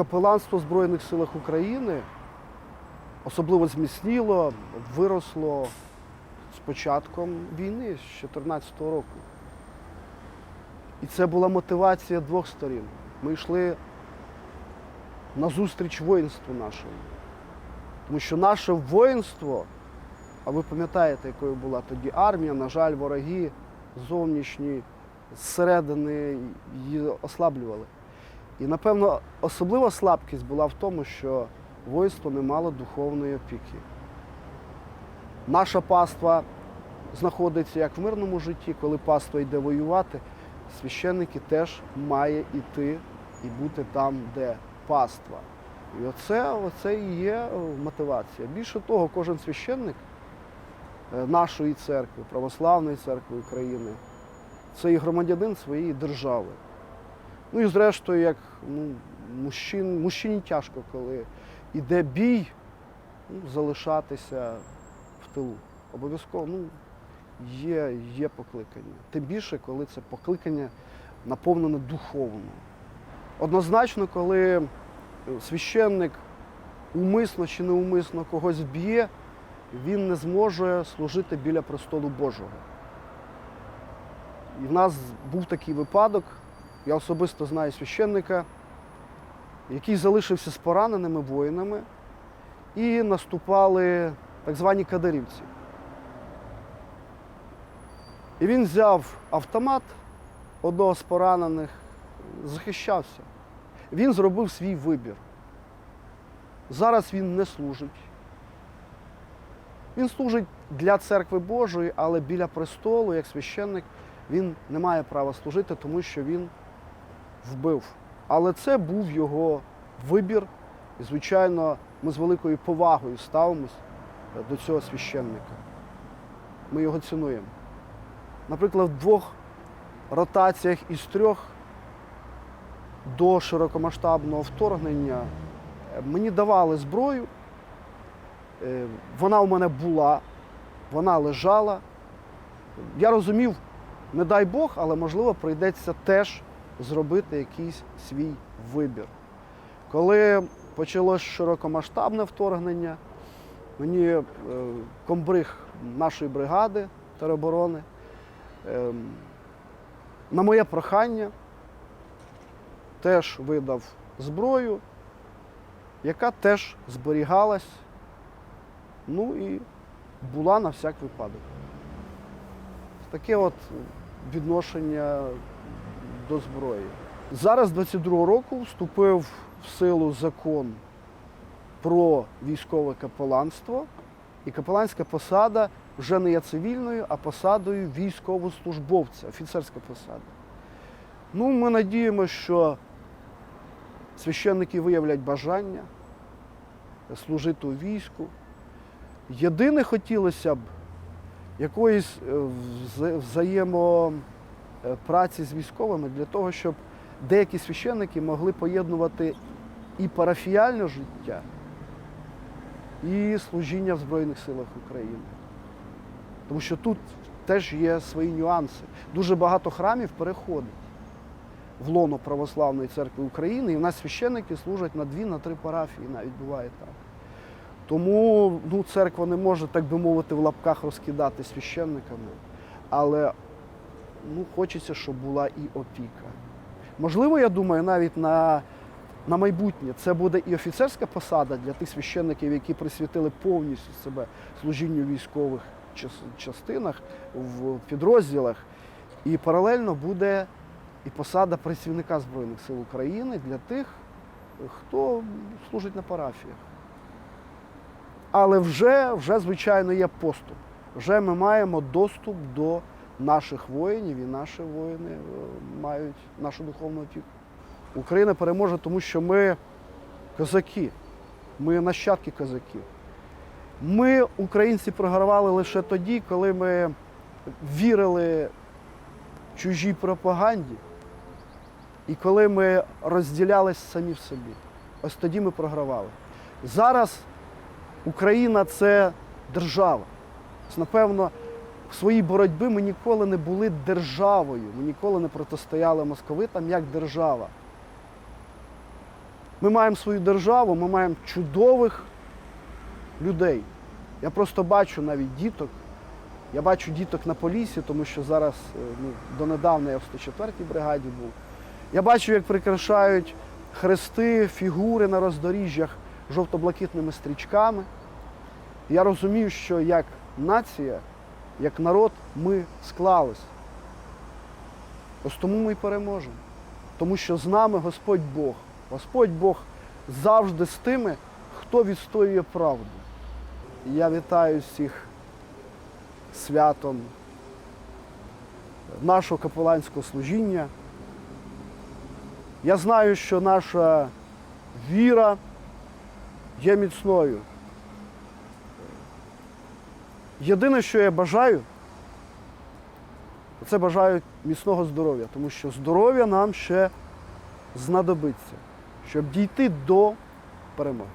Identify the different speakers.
Speaker 1: капеланство в Збройних силах України особливо зміцніло, виросло з початком війни з 2014 року. І це була мотивація двох сторін. Ми йшли назустріч воїнству нашому. Тому що наше воїнство, а ви пам'ятаєте, якою була тоді армія, на жаль, вороги зовнішні, зсередини її ослаблювали. І, напевно, особлива слабкість була в тому, що воїнство не мало духовної опіки. Наша паства знаходиться як в мирному житті, коли паства йде воювати, священники теж має йти і бути там, де паства. І оце, оце і є е, мотивація. Більше того, кожен священник е, нашої церкви, Православної церкви України, це і громадянин своєї держави. Ну і зрештою, як ну, мужчин, мужчині тяжко, коли йде бій, ну, залишатися в тилу. Обов'язково ну, є, є покликання. Тим більше, коли це покликання наповнене духовно. Однозначно, коли священник умисно чи неумисно когось б'є, він не зможе служити біля престолу Божого. І в нас був такий випадок, я особисто знаю священника, який залишився з пораненими воїнами, і наступали так звані кадарівці. І він взяв автомат одного з поранених, захищався. Він зробив свій вибір. Зараз він не служить. Він служить для церкви Божої, але біля престолу, як священник, він не має права служити, тому що він вбив. Але це був його вибір. І, звичайно, ми з великою повагою ставимось до цього священника. Ми його цінуємо. Наприклад, в двох ротаціях із трьох до широкомасштабного вторгнення е, мені давали зброю. Е, Вона у мене була, вона лежала. Я розумів, не дай Бог, але можливо прийдеться теж зробити якийсь свій вибір. Коли почалось широкомасштабне вторгнення, мені е, комбриг нашої бригади тероборони ем, на моє прохання теж видав зброю, яка теж зберігалась, ну і була на всяк випадок. Таке от відношення до зброї. Зараз, 22-го року, вступив в силу закон про військове капеланство, і капеланська посада вже не є цивільною, а посадою військовослужбовця, офіцерська посада. Ну, ми надіємося, що священники виявлять бажання служити у війську. Єдине хотілося б якоїсь е, вза- взаємопраці з військовими для того, щоб деякі священники могли поєднувати і парафіяльне життя, і служіння в Збройних силах України. Тому що тут теж є свої нюанси. Дуже багато храмів переходить в лоно Православної церкви України, і в нас священники служать на дві, на три парафії, навіть буває так. Тому ну, церква не може, так би мовити, в лапках розкидати священниками, але ну, хочеться, щоб була і опіка. Можливо, я думаю, навіть на, на майбутнє це буде і офіцерська посада для тих священників, які присвятили повністю себе служінню військових частинах, в підрозділах. І паралельно буде і посада працівника Збройних сил України для тих, хто служить на парафіях. Але вже, вже, звичайно, є поступ. Вже ми маємо доступ до наших воїнів, і наші воїни е, мають нашу духовну опіку. Україна переможе, тому що ми козаки, ми нащадки козаків. Ми, українці, програвали лише тоді, коли ми вірили чужій пропаганді, і коли ми розділялись самі в собі. Ось тоді ми програвали. Зараз Україна це держава. Ось, Напевно, в своїй боротьбі ми ніколи не були державою, ми ніколи не протистояли московитам як держава. Ми маємо свою державу, ми маємо чудових людей. Я просто бачу навіть діток. Я бачу діток на полісі, тому що зараз е, ну, донедавна я в 104-й бригаді був. Я бачу, як прикрашають хрести, фігури на роздоріжжях жовто-блакитними стрічками. Я розумію, що як нація, як народ ми склались. Ось тому ми й переможемо. Тому що з нами Господь Бог. Господь Бог завжди з тими, хто відстоює правду. Я вітаю всіх святом нашого капеланського служіння. Я знаю, що наша віра є міцною. Єдине, що я бажаю, це бажаю міцного здоров'я, тому що здоров'я нам ще знадобиться, щоб дійти до перемоги.